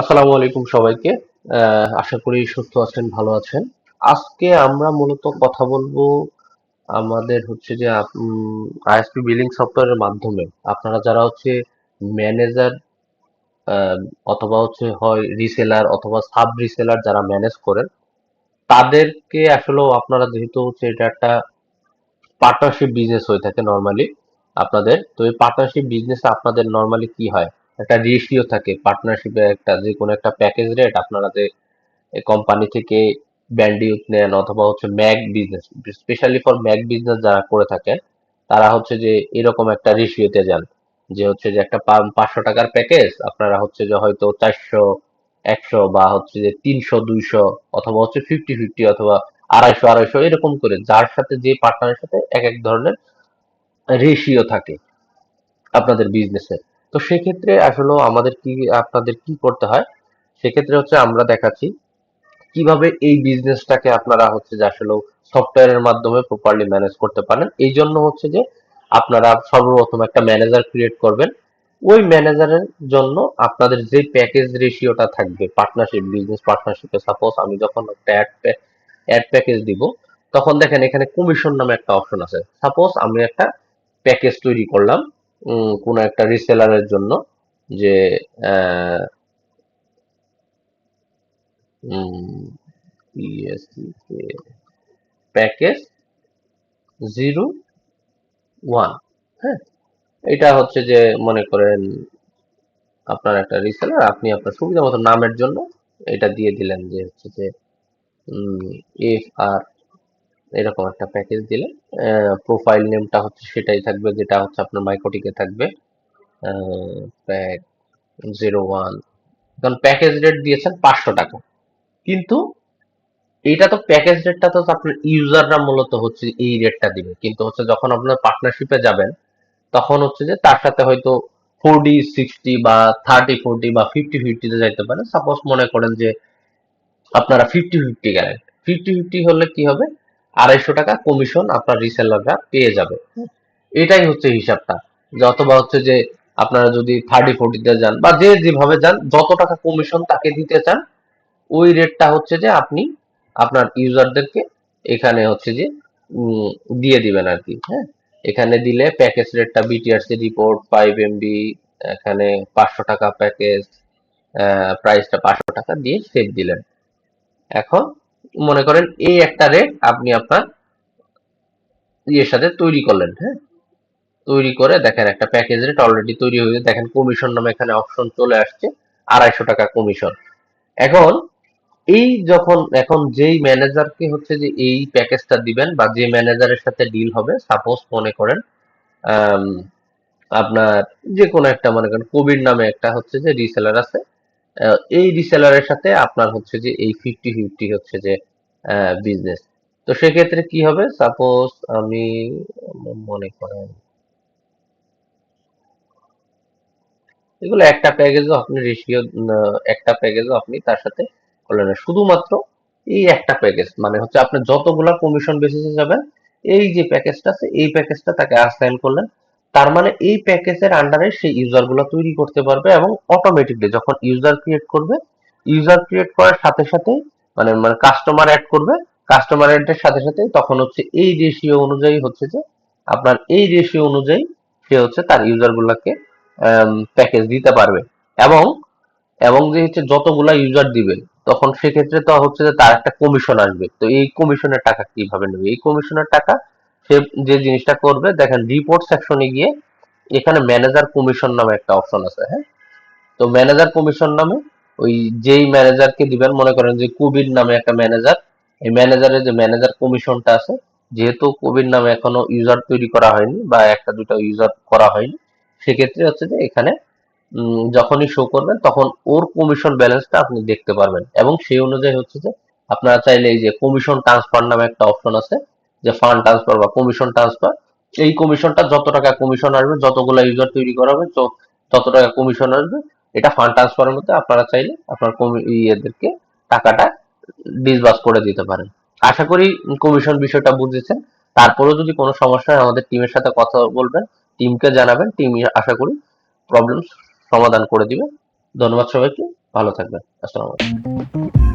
আসসালামু আলাইকুম সবাইকে। আশা করি সুস্থ আছেন, ভালো আছেন। আজকে আমরা মূলত কথা বলব আমাদের হচ্ছে যে আইএসপি বিলিং সফটওয়্যারের মাধ্যমে। আপনারা যারা হচ্ছে ম্যানেজার অথবা হচ্ছে হয় রিসেলার অথবা সাব রিসেলার যারা ম্যানেজ করেন, তাদেরকে আসলেও আপনারা যেহেতু হচ্ছে এটা একটা পার্টনারশিপ বিজনেস হয়ে থাকে নর্মালি আপনাদের, তো এই পার্টনারশিপ বিজনেস আপনাদের নর্মালি কি হয়? একটা রেশিও থাকে পার্টনারশিপে একটা যে কোনো একটা প্যাকেজ রেট আপনারা যে কোম্পানি থেকে ব্যান্ডিউথ নেন অথবা হচ্ছে Mac business specially for Mac business যারা করে থাকেন, তারা হচ্ছে যে এরকম একটা রেশিওতে যান। যে হচ্ছে যে একটা পাঁচশো টাকার প্যাকেজ আপনারা হচ্ছে যে হয়তো চারশো, একশো বা হচ্ছে যে তিনশো, দুইশো অথবা হচ্ছে ফিফটি ফিফটি অথবা আড়াইশো আড়াইশো এরকম করে যার সাথে যে পার্টনারের সাথে এক এক ধরনের রেশিও থাকে আপনাদের বিজনেসে তো সেক্ষেত্রে আসলে আমাদের কি, আপনাদের কি করতে হয়? সেক্ষেত্রে হচ্ছে আমরা দেখাচ্ছি কীভাবে এই বিজনেসটাকে আপনারা হচ্ছে যে আসলে সফটওয়্যারের মাধ্যমে প্রপারলি ম্যানেজ করতে পারেন। এই জন্য হচ্ছে যে আপনারা সর্বপ্রথম একটা ম্যানেজার ক্রিয়েট করবেন। ওই ম্যানেজারের জন্য আপনাদের যে প্যাকেজ রেশিওটা থাকবে পার্টনারশিপ বিজনেস পার্টনারশিপে সাপোজ আমি যখন একটা অ্যাড অ্যাড প্যাকেজ দিব, তখন দেখেন এখানে কমিশন নামে একটা অপশন আছে। সাপোজ আমি একটা প্যাকেজ তৈরি করলাম কোনো একটা রিসেলারের জন্য যে প্যাকেজ জিরো ওয়ান হ্যাঁ? এটা হচ্ছে যে মনে করেন আপনার একটা রিসেলার আপনি আপনার সুবিধা মতো নামের জন্য এটা দিয়ে দিলেন যে হচ্ছে যে এফ আর এরকম একটা প্যাকেজ দিলে প্রোফাইল নেমটা হচ্ছে সেটাই থাকবে, যেটা হচ্ছে আপনার মাইক্রোটিকে থাকবে প্যাক জিরো ওয়ান কারণ প্যাকেজ রেট দিয়েছেন পাঁচশো টাকা। কিন্তু এটা তো প্যাকেজ রেটটা তো আপনার ইউজাররা মূলত হচ্ছে এই রেটটা দিবে। কিন্তু হচ্ছে যখন আপনার পার্টনারশিপে যাবেন, তখন হচ্ছে যে তার সাথে হয়তো ফোরটি সিক্সটি বা থার্টি ফোরটি বা ফিফটি ফিফটিতে যাইতে পারে। সাপোজ মনে করেন যে আপনারা ফিফটি ফিফটি গেলেন। ফিফটি ফিফটি হলে কি হবে? আড়াইশো টাকা কমিশন আপনার রিসেলাররা পেয়ে যাবে। এটাই হচ্ছে হিসাবটা। অথবা হচ্ছে যে আপনারা যদি থার্টি ফোর্টিতে যান বা যে যেভাবে যান, যত টাকা কমিশন তাকে দিতে চান, ওই রেটটা হচ্ছে যে আপনি আপনার ইউজারদেরকে এখানে হচ্ছে যে দিয়ে দিবেন আর কি হ্যাঁ? এখানে দিলে প্যাকেজ রেটটা বিটিআরসি রিপোর্ট ফাইভ এমবি এখানে পাঁচশো টাকা প্যাকেজ প্রাইসটা পাঁচশো টাকা দিয়ে সেভ দিলেন। এখন মনে করেন এই একটা রেট আপনি আপনার ইয়ের সাথে তৈরি করলেন হ্যাঁ? তৈরি করে দেখেন একটা প্যাকেজ রেট অলরেডি তৈরি হয়ে দেখেন কমিশন নামে এখানে অপশন চলে আসছে, আড়াইশো টাকা কমিশন এখন এই যখন, এখন যেই ম্যানেজারকে হচ্ছে যে এই প্যাকেজটা দিবেন বা যে ম্যানেজারের সাথে ডিল হবে সাপোজ মনে করেন আপনার যে কোনো একটা মনে করেন কোভিড নামে একটা হচ্ছে যে রিসেলার আছে এই রিসেলারের সাথে আপনার হচ্ছে যে এই ফিফটি ফিফটি হচ্ছে যে বিজনেস তো সেক্ষেত্রে কি হবে? সাপোজ আমি, মনে করেন, এগুলো একটা প্যাকেজও আপনি রেশিও একটা প্যাকেজও আপনি তার সাথে করলেন শুধুমাত্র এই একটা প্যাকেজ মানে হচ্ছে আপনি যতগুলা কমিশন বেসিসে যাবেন, এই যে প্যাকেজটা আছে, এই প্যাকেজটা তাকে অ্যাসাইন করলেন। তার মানে এই প্যাকেজের আন্ডারে সেই ইউজারগুলো তৈরি করতে পারবে এবং অটোমেটিকলি যখন ইউজার ক্রিয়েট করবে ইউজার ক্রিয়েট করার সাথে সাথে মানে মানে কাস্টমার অ্যাড করবে কাস্টমার অ্যাডের সাথে সাথে তখন হচ্ছে এই রেশিও অনুযায়ী হচ্ছে যে আপনার এই রেশিও অনুযায়ী সে হচ্ছে তার ইউজার ইউজারগুলোকে প্যাকেজ দিতে পারবে। এবং এবং যে হচ্ছে যতগুলা ইউজার দিবে তখন সেক্ষেত্রে তো হচ্ছে যে তার একটা কমিশন আসবে। তো এই কমিশনের টাকা কীভাবে নেবে? এই কমিশনের টাকা সে যে জিনিসটা করবে, দেখেন রিপোর্ট সেকশনে গিয়ে এখানে ম্যানেজার কমিশন নামে একটা অপশন আছে হ্যাঁ? তো ম্যানেজার কমিশন নামে ওই যেই ম্যানেজারকে দিবেন, মনে করেন যে কোভিড নামে একটা ম্যানেজার এই ম্যানেজারের যে ম্যানেজার কমিশনটা আছে, যেহেতু কোভিড নামে এখনও ইউজার তৈরি করা হয়নি বা একটা দুটা ইউজার করা হয়নি, সেক্ষেত্রে হচ্ছে যে এখানে যখনই শো করবেন, তখন ওর কমিশন ব্যালেন্সটা আপনি দেখতে পারবেন। এবং সেই অনুযায়ী হচ্ছে যে আপনারা চাইলে এই যে কমিশন ট্রান্সফার নামে একটা অপশন আছে যে ফান্ড ট্রান্সফার বা কমিশন ট্রান্সফার এই কমিশনটা যত টাকা কমিশন আসবে, যতগুলো ইউজার তৈরি করা হবে তত টাকা কমিশন আসবে, এটা ফান্ড ট্রান্সফারের মধ্যে আপনারা চাইলে আপনার ইয়েদেরকে টাকাটা ডিসবার্স করে দিতে পারেন। আশা করি কমিশন বিষয়টা বুঝেছেন। তারপরেও যদি কোনো সমস্যা হয়, আমাদের টিমের সাথে কথা বলবেন টিমকে জানাবেন টিম আশা করি প্রবলেম সমাধান করে দিবে। ধন্যবাদ সবাইকে, ভালো থাকবেন। আসসালামু আলাইকুম।